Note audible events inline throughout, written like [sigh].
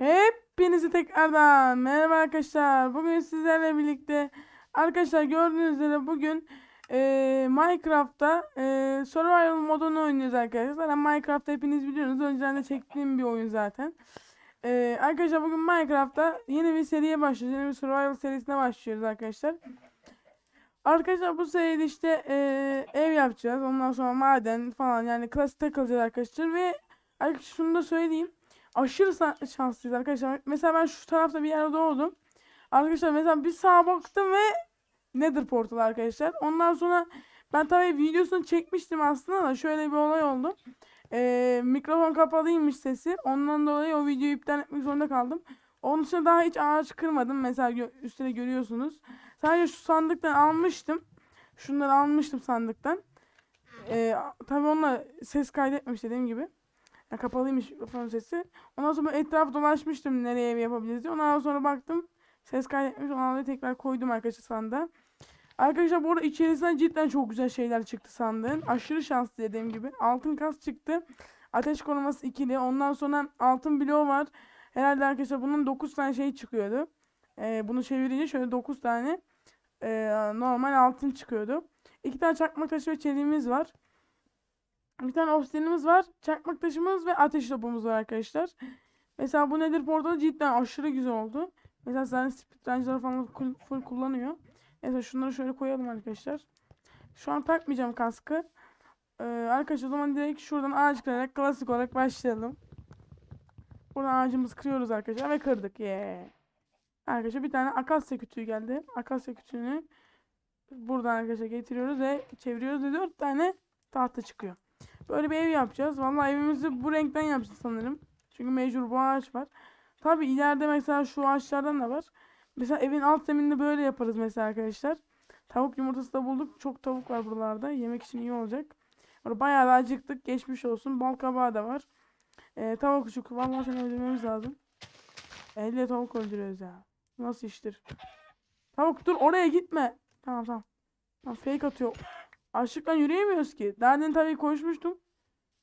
Hepinizi tekrardan merhaba arkadaşlar. Bugün sizlerle birlikte arkadaşlar gördüğünüz üzere bugün eee, Minecraft'ta eee, Survival modunu oynuyoruz arkadaşlar. Zaten Minecraft hepiniz biliyorsunuz. Önceden de çektiğim bir oyun zaten. Eee, arkadaşlar bugün Minecraft'ta yeni bir seriye başlıyoruz. Yeni bir Survival serisine başlıyoruz arkadaşlar. Arkadaşlar bu seride işte eee, ev yapacağız. Ondan sonra maden falan yani klasik takılacağız arkadaşlar ve arkadaşlar şunu da söyleyeyim aşırı şanslıyız arkadaşlar. Mesela ben şu tarafta bir yerde doğdum. Arkadaşlar mesela bir sağa baktım ve Nether portal arkadaşlar. Ondan sonra ben tabii videosunu çekmiştim aslında da şöyle bir olay oldu. Ee, mikrofon kapalıymış sesi. Ondan dolayı o videoyu iptal etmek zorunda kaldım. Onun dışında daha hiç ağaç kırmadım. Mesela gö üstüne görüyorsunuz. Sadece şu sandıktan almıştım. Şunları almıştım sandıktan. Ee, tabii onunla ses kaydetmemiş dediğim gibi. Ya kapalıymış mikrofon sesi. Ondan sonra etrafı dolaşmıştım nereye ev yapabiliriz diye. Ondan sonra baktım ses kaydetmiş. Ondan sonra tekrar koydum arkadaşlar sandığa. Arkadaşlar bu arada içerisinden cidden çok güzel şeyler çıktı sandığın. Aşırı şanslı dediğim gibi. Altın kas çıktı. Ateş koruması ikili. Ondan sonra altın bloğu var. Herhalde arkadaşlar bunun 9 tane şey çıkıyordu. Ee, bunu çevirince şöyle 9 tane ee, normal altın çıkıyordu. İki tane çakma taşı ve çeliğimiz var. Bir tane obsidianimiz var. Çakmak taşımız ve ateş topumuz var arkadaşlar. Mesela bu nedir portalı cidden aşırı güzel oldu. Mesela zaten speedrunner'lar falan full kullanıyor. Mesela şunları şöyle koyalım arkadaşlar. Şu an takmayacağım kaskı. Ee, arkadaşlar o zaman direkt şuradan ağaç kırarak klasik olarak başlayalım. Buradan ağacımızı kırıyoruz arkadaşlar ve kırdık. Yeah. Arkadaşlar bir tane akasya kütüğü geldi. Akasya kütüğünü buradan arkadaşlar getiriyoruz ve çeviriyoruz ve 4 tane tahta çıkıyor. Böyle bir ev yapacağız. Vallahi evimizi bu renkten yapacağız sanırım. Çünkü mecbur bu ağaç var. Tabi ileride mesela şu ağaçlardan da var. Mesela evin alt zemininde böyle yaparız mesela arkadaşlar. Tavuk yumurtası da bulduk. Çok tavuk var buralarda. Yemek için iyi olacak. Bayağı da acıktık. Geçmiş olsun. Bal kabağı da var. Ee, tavuk uçuk. Vallahi seni öldürmemiz lazım. Elle tavuk öldürüyoruz ya. Nasıl iştir? Tavuk dur oraya gitme. Tamam tamam. Tamam fake atıyor. Açlıktan yürüyemiyoruz ki. Daha demin tabii koşmuştum.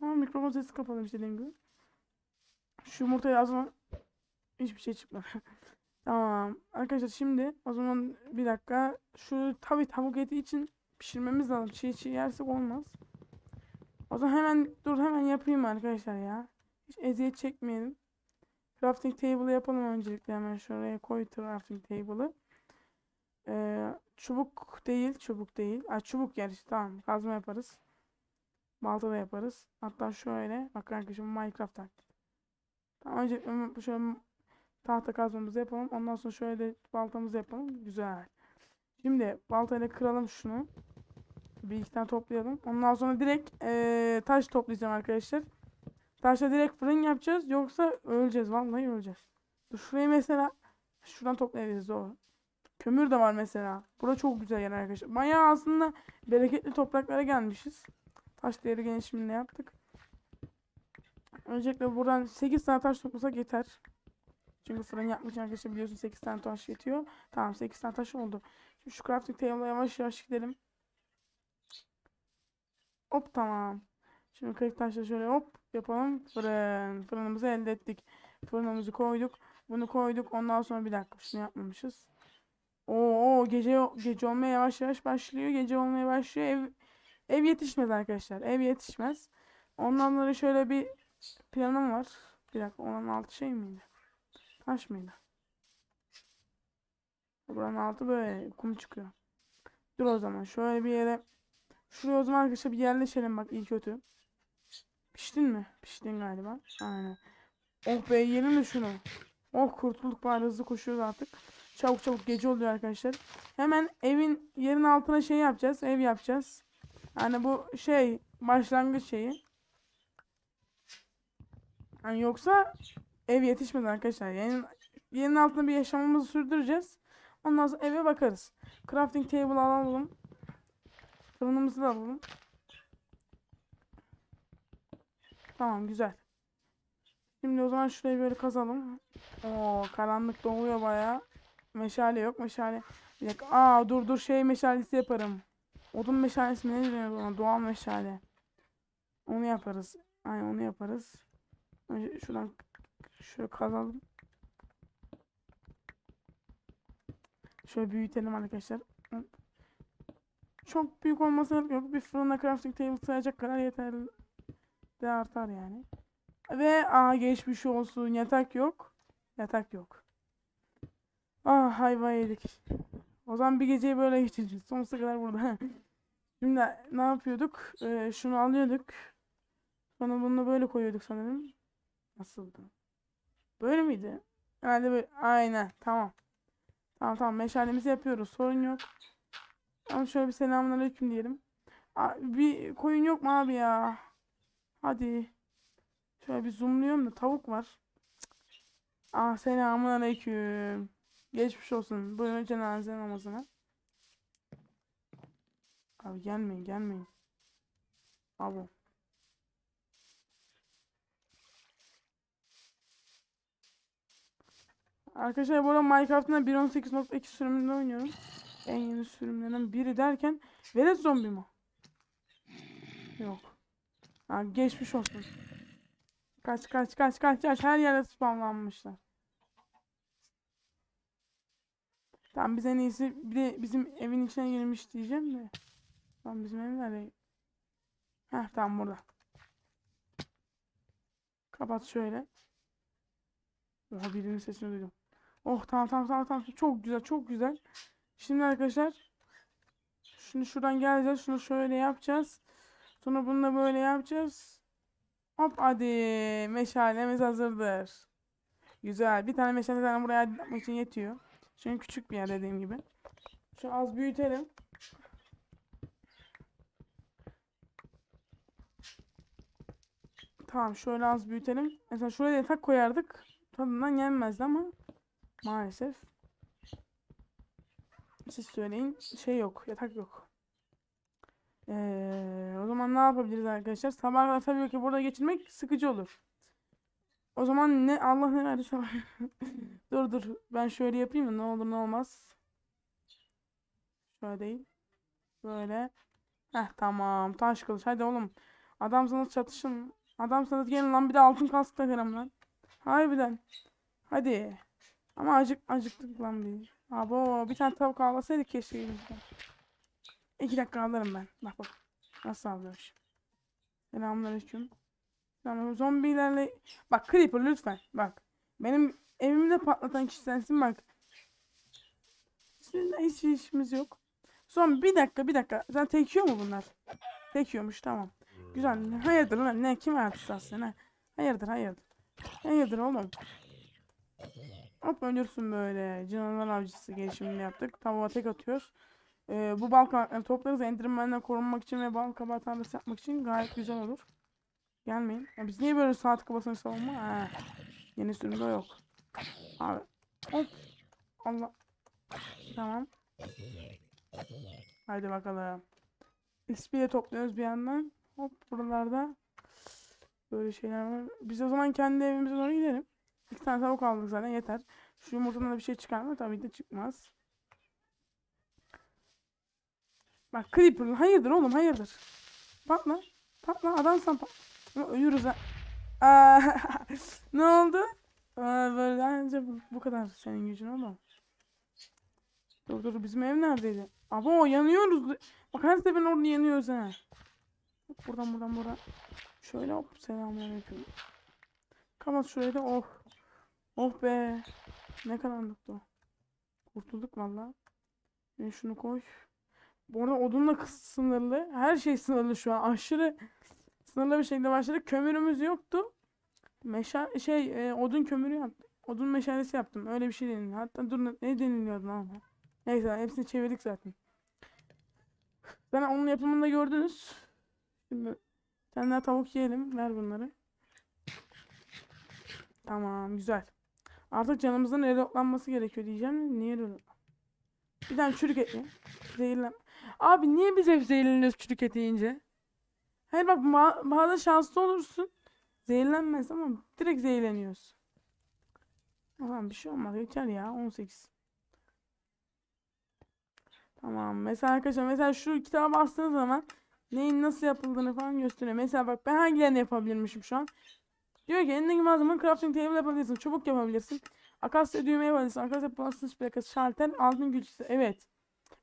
Ama mikrofon sesi kapalıymış dediğim gibi. Şu yumurtayı az zaman hiçbir şey çıkmadı. [laughs] tamam. Arkadaşlar şimdi o zaman bir dakika. Şu tabii tavuk eti için pişirmemiz lazım. Çiğ çiğ yersek olmaz. O zaman hemen dur hemen yapayım arkadaşlar ya. Hiç eziyet çekmeyelim. Crafting table'ı yapalım öncelikle hemen şuraya koy crafting table'ı. Ee, çubuk değil, çubuk değil. Ay çubuk yer işte tamam. Kazma yaparız. Balta da yaparız. Hatta şöyle. Bak arkadaşım Minecraft taktik. Tamam önce şöyle tahta kazmamızı yapalım. Ondan sonra şöyle de baltamızı yapalım. Güzel. Şimdi baltayla kıralım şunu. Bir iki tane toplayalım. Ondan sonra direkt eee, taş toplayacağım arkadaşlar. Taşla direkt fırın yapacağız. Yoksa öleceğiz. Vallahi öleceğiz. Şurayı mesela şuradan toplayabiliriz. Doğru. Kömür de var mesela. Bura çok güzel yer arkadaşlar. Bayağı aslında bereketli topraklara gelmişiz. Taş değeri gelişimini yaptık. Öncelikle buradan 8 tane taş toplasak yeter. Çünkü fırın için arkadaşlar biliyorsun 8 tane taş yetiyor. Tamam 8 tane taş oldu. Şimdi şu crafting table'a yavaş yavaş gidelim. Hop tamam. Şimdi 40 taşla şöyle hop yapalım. Fırın. Fırınımızı elde ettik. Fırınımızı koyduk. Bunu koyduk. Ondan sonra bir dakika şunu yapmamışız. Oo gece gece olmaya yavaş yavaş başlıyor. Gece olmaya başlıyor. Ev ev yetişmez arkadaşlar. Ev yetişmez. Ondan sonra şöyle bir planım var. Bir dakika onun altı şey miydi? Taş mıydı? Buranın altı böyle kum çıkıyor. Dur o zaman şöyle bir yere Şuraya o zaman arkadaşlar bir yerleşelim bak iyi kötü. Piştin mi? Piştin galiba. Aynen. Oh be yiyelim de şunu. Oh kurtulduk bari hızlı koşuyoruz artık. Çabuk çabuk gece oluyor arkadaşlar. Hemen evin yerin altına şey yapacağız. Ev yapacağız. Yani bu şey başlangıç şeyi. Yani yoksa ev yetişmez arkadaşlar. Yerin, yerin altında bir yaşamımızı sürdüreceğiz. Ondan sonra eve bakarız. Crafting table alalım. Fırınımızı da alalım. Tamam güzel. Şimdi o zaman şurayı böyle kazalım. Oo karanlık doğuyor bayağı. Meşale yok meşale. Bir dakika. Aa dur dur şey meşalesi yaparım. Odun meşalesi mi ne deniyor ona? Doğal meşale. Onu yaparız. Aynen onu yaparız. Önce şuradan şöyle kazalım. Şöyle büyütelim arkadaşlar. Çok büyük olmasına yok. Bir fırına crafting table sayacak kadar yeterli de artar yani. Ve aa geçmiş olsun. Yatak yok. Yatak yok. Ah hayva yedik. O zaman bir geceyi böyle geçireceğiz. Sonsuza kadar burada. Şimdi ne yapıyorduk? Ee, şunu alıyorduk. Sonra bunu böyle koyuyorduk sanırım. Nasıldı? Böyle miydi? Herhalde böyle. Aynen. Tamam. Tamam tamam. Meşalemizi yapıyoruz. Sorun yok. Ama şöyle bir selamünaleyküm diyelim. Aa, bir koyun yok mu abi ya? Hadi. Şöyle bir zoomluyorum da tavuk var. Ah selamünaleyküm. Geçmiş olsun. Buyurun cenaze namazına. Abi gelmeyin gelmeyin. Abi. Arkadaşlar bu arada Minecraft'ın da 1.18.2 sürümünde oynuyorum. En yeni sürümlerinden biri derken Velet zombi mi? Yok. Ha, geçmiş olsun. Kaç kaç kaç kaç kaç her yere spamlanmışlar. Tamam biz en iyisi bir de bizim evin içine girmiş diyeceğim de. Tamam bizim ev nerede? Heh tamam burada. Kapat şöyle. Oha birinin sesini duydum. Oh tamam tamam tamam tamam. Çok güzel çok güzel. Şimdi arkadaşlar şunu şuradan geleceğiz. Şunu şöyle yapacağız. Sonra bunu da böyle yapacağız. Hop hadi meşalemiz hazırdır. Güzel. Bir tane meşale zaten buraya yapmak için yetiyor. Çünkü küçük bir yer dediğim gibi. Şu az büyütelim. Tamam şöyle az büyütelim. Mesela şuraya yatak koyardık. Tadından yenmezdi ama maalesef. Siz söyleyin. Şey yok. Yatak yok. Ee, o zaman ne yapabiliriz arkadaşlar? Sabahlar tabii ki burada geçirmek sıkıcı olur. O zaman ne Allah ne verdiyse [laughs] dur dur. Ben şöyle yapayım mı? Ne olur ne olmaz. Şöyle değil. Böyle. Heh tamam. Taş kılıç. Hadi oğlum. Adamsanız çatışın. Adamsanız gelin lan bir de altın kask takarım lan. Harbiden. Hadi. Ama acık acıktık lan bir. Abo bir tane tavuk avlasaydık keşke elimizden. İki dakika alırım ben. Bak bak. Nasıl alıyormuş. Selamünaleyküm. Tamam zombilerle... Bak Creeper lütfen. Bak. Benim evimde patlatan kişi sensin bak. Sizinle hiç işimiz yok. Son bir dakika bir dakika. Zaten tekiyor mu bunlar? Tekiyormuş tamam. Güzel. Hayırdır lan ne? Kim aslında? Ne? Hayırdır hayırdır. Hayırdır oğlum. Hop ölürsün böyle. Canavar avcısı gelişimini yaptık. Tavuğa tek atıyoruz. Ee, bu bal kabaklarını toplarız. Enderman'dan korunmak için ve bal kabağı tarlası yapmak için gayet güzel olur. Gelmeyin. Ya biz niye böyle saat kabasını savunma? Ha. Yeni sürümde yok. Abi. Hop. Allah. Tamam. Haydi bakalım. XP de topluyoruz bir yandan. Hop buralarda böyle şeyler var. Biz o zaman kendi evimize doğru gidelim. İki tane tavuk aldık zaten yeter. Şu yumurtadan da bir şey çıkar mı? Tabii de çıkmaz. Bak Creeper hayırdır oğlum hayırdır. Patla. Patla adamsan patla. Ama Ölürüz ha. [laughs] Ne oldu? Aa, böyle anca bu, bu kadar senin gücün oğlum. Dur dur bizim ev neredeydi? Abo yanıyoruz. Bak her seferin orada yanıyoruz ha. Buradan buradan buradan. Şöyle hop selamünaleyküm. Kapat şurayı da oh. Oh be. Ne karanlıktı o. Kurtulduk valla. Ben şunu koy. Bu arada odunla kıs sınırlı. Her şey sınırlı şu an. Aşırı sınırlı bir şekilde başladık. Kömürümüz yoktu. Meşa şey e, odun kömürü yaptım. Odun meşalesi yaptım. Öyle bir şey deniliyor. Hatta dur ne deniliyordu lan? Neyse hepsini çevirdik zaten. Ben onun yapımını da gördünüz. Şimdi tane daha tavuk yiyelim. Ver bunları. Tamam güzel. Artık canımızın reloadlanması gerekiyor diyeceğim. Niye reload? Bir tane çürük et ye. Zehirlen. Abi niye biz hep zehirleniyoruz çürük et yiyince? Hayır bak ba- bazen şanslı olursun. Zehirlenmez ama direkt zehirleniyoruz. Tamam bir şey olmaz. Geçer ya 18. Tamam. Mesela arkadaşlar mesela şu kitaba bastığınız zaman neyin nasıl yapıldığını falan gösteriyor. Mesela bak ben hangilerini yapabilirmişim şu an. Diyor ki elindeki malzemenin crafting table yapabilirsin. Çubuk yapabilirsin. Akasya düğme yapabilirsin. Akasya basınç plakası, şalter, altın güçlüsü. Evet.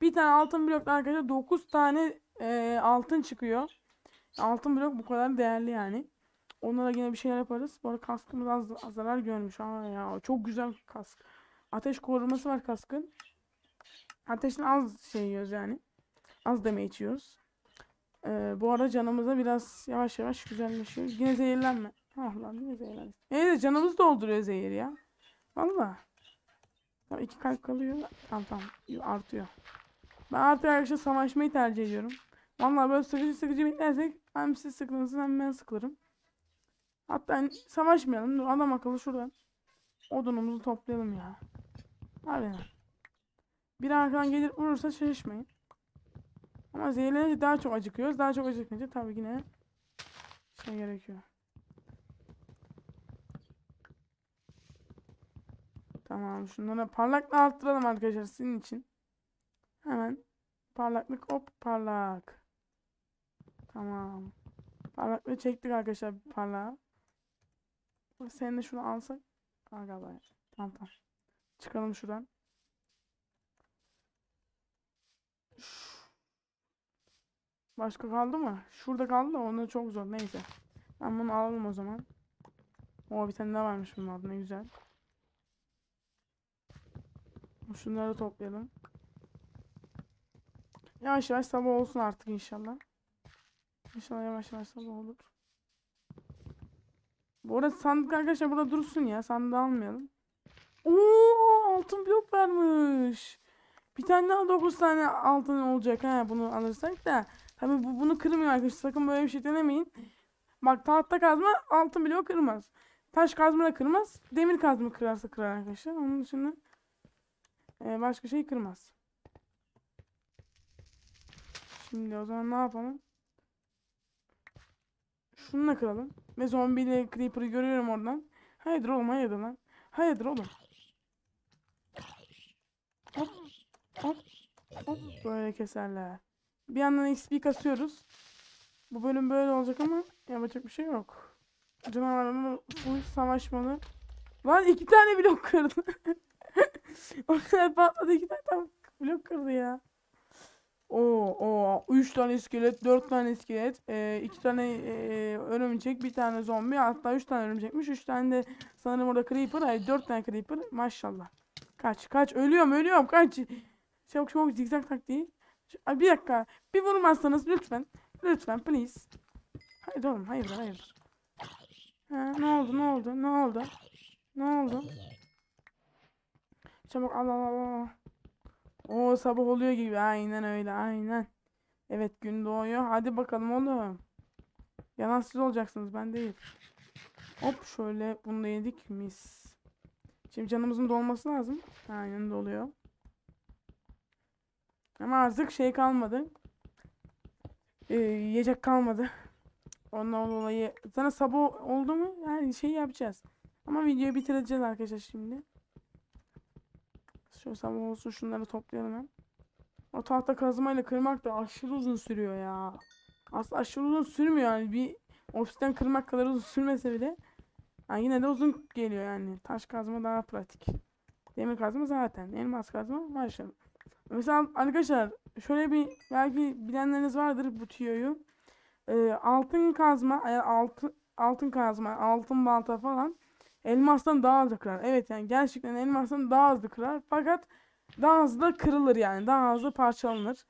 Bir tane altın blok arkadaşlar 9 tane e, altın çıkıyor. Altın blok bu kadar değerli yani. Onlara yine bir şeyler yaparız. Bu arada kaskımız az, az zarar görmüş. Aa ya çok güzel kask. Ateş koruması var kaskın. Ateşten az şey yiyoruz yani. Az deme içiyoruz. Ee, bu arada canımıza biraz yavaş yavaş güzelleşiyor. Yine zehirlenme. Ah lan yine zehirlenme. Evet canımız dolduruyor zehir ya. Valla. Tamam iki kalp kalıyor. Tamam tamam artıyor. Ben artık arkadaşlar savaşmayı tercih ediyorum. Vallahi böyle sıkıcı sıkıcı bitlersek hem siz sıkılırsınız hem ben sıkılırım. Hatta hani savaşmayalım. Dur adam akıllı şuradan. Odunumuzu toplayalım ya. Harbiden. Bir arkadan gelir vurursa şaşırmayın. Ama zehirlenince daha çok acıkıyoruz. Daha çok acıkınca tabii yine şey gerekiyor. Tamam şunları parlaklığı arttıralım arkadaşlar sizin için. Hemen parlaklık hop parlak. Tamam. Parlaklığı çektik arkadaşlar parlağı. Sen de şunu alsak. Al galiba. Tamam tamam. Çıkalım şuradan. Başka kaldı mı? Şurada kaldı da onda çok zor. Neyse. Ben bunu alalım o zaman. O bir tane daha varmış bunun ne güzel. Şunları toplayalım. Yavaş yavaş sabah olsun artık inşallah. İnşallah yavaş yavaş sabah olur. Bu arada sandık arkadaşlar burada dursun ya. Sandığı almayalım. Oo altın blok vermiş. Bir tane daha 9 tane altın olacak ha bunu alırsak da. Tabii bu bunu kırmıyor arkadaşlar. Sakın böyle bir şey denemeyin. Bak tahta kazma altın blok kırmaz. Taş kazma da kırmaz. Demir kazma kırarsa kırar arkadaşlar. Onun dışında e, başka şey kırmaz. Şimdi o zaman ne yapalım? Şunu da kıralım. Ve zombiyle creeper'ı görüyorum oradan. Hayırdır oğlum hayırdır lan. Hayırdır oğlum. Hop. Hop. Hop. Böyle keserler. Bir yandan XP kasıyoruz. Bu bölüm böyle olacak ama yapacak bir şey yok. Canavarlarla full savaşmalı. Lan iki tane blok kırdı. [laughs] o kadar patladı iki tane blok kırdı ya. Oo, o 3 tane iskelet, 4 tane iskelet, 2 e, tane e, örümcek, bir tane zombi, hatta 3 tane örümcekmiş. 3 tane de sanırım orada creeper, hayır 4 tane creeper. Maşallah. Kaç, kaç. Ölüyorum, ölüyorum. Kaç. Çok çok zigzag taktiği. Ay bir dakika. Bir vurmazsanız lütfen. Lütfen please. Hayır oğlum, hayır, hayır. Ha, ne oldu, ne oldu, ne oldu? Ne oldu? Çabuk al al al. O sabah oluyor gibi. Aynen öyle. Aynen. Evet gün doğuyor. Hadi bakalım oğlum. Yalan siz olacaksınız. Ben değil. Hop şöyle bunu da yedik. Mis. Şimdi canımızın dolması lazım. Aynen doluyor. Ama artık şey kalmadı. Ee, yiyecek kalmadı. Ondan dolayı sana sabah oldu mu? Yani şey yapacağız. Ama videoyu bitireceğiz arkadaşlar şimdi. Şöyle sabah olsun şunları toplayalım hem. O tahta kazmayla kırmak da aşırı uzun sürüyor ya. Aslında aşırı uzun sürmüyor yani. Bir ofisten kırmak kadar uzun sürmese bile. Yani yine de uzun geliyor yani. Taş kazma daha pratik. Demir kazma zaten. Elmas kazma maşallah. Mesela arkadaşlar şöyle bir belki bilenleriniz vardır bu tüyoyu. Ee, altın kazma, altın altın kazma, altın balta falan elmastan daha hızlı kırar. Evet yani gerçekten elmastan daha hızlı kırar. Fakat daha hızlı kırılır yani. Daha hızlı parçalanır.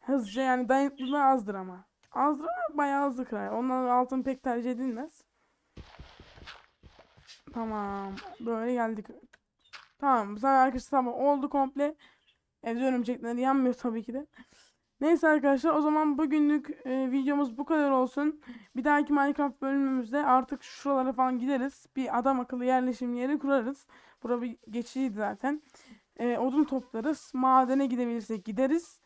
Hızlıca yani dayanıklılığı azdır ama. Azdır ama bayağı hızlı kırar. Ondan altın pek tercih edilmez. Tamam. Böyle geldik. Tamam. Zaten arkadaşlar tamam oldu komple. Evde örümcekler yanmıyor tabii ki de. Neyse arkadaşlar o zaman bugünlük e, videomuz bu kadar olsun. Bir dahaki Minecraft bölümümüzde artık şuralara falan gideriz. Bir adam akıllı yerleşim yeri kurarız. Bura bir geçiciydi zaten. E, odun toplarız. Madene gidebilirsek gideriz.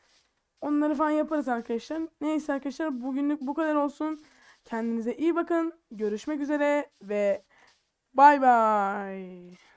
Onları falan yaparız arkadaşlar. Neyse arkadaşlar bugünlük bu kadar olsun. Kendinize iyi bakın. Görüşmek üzere ve bay bay.